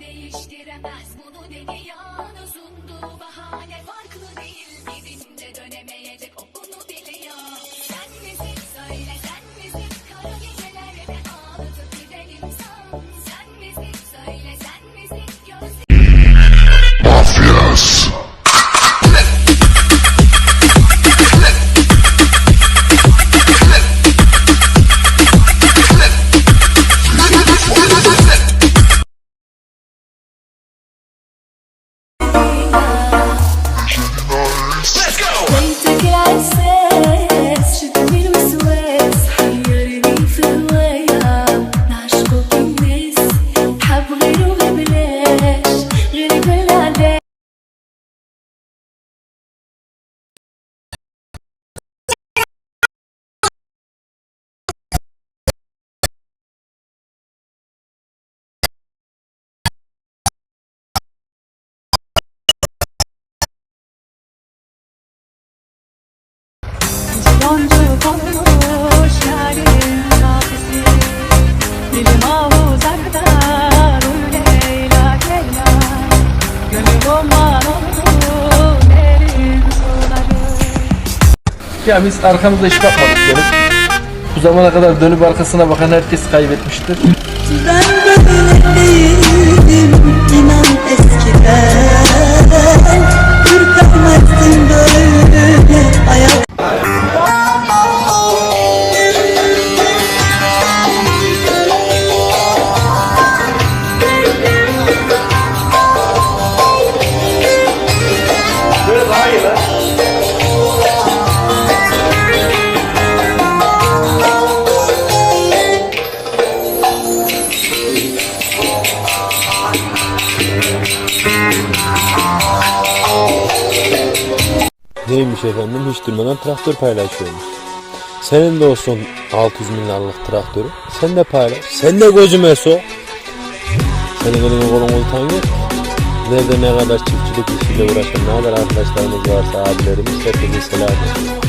Değiştiremez. Bunu deniyor Sunduğu bahane farklı değil Boncuk olmuş yarim kafesi Dilim havuzarda Ruh Leyla Leyla Gönül orman oldu Derin suları Ya biz arkamızda iş bakmadık canım. Bu zamana kadar dönüp arkasına bakan herkes kaybetmiştir. Ben Neymiş efendim hiç durmadan traktör paylaşıyormuş. Senin de olsun 600 milyarlık traktörü. Sen de paylaş. Sen de gözüme so. Senin elini kolun oltan yok. Nerede ne kadar çiftçilik işiyle uğraşan ne kadar arkadaşlarımız varsa abilerimiz herkese selam olsun.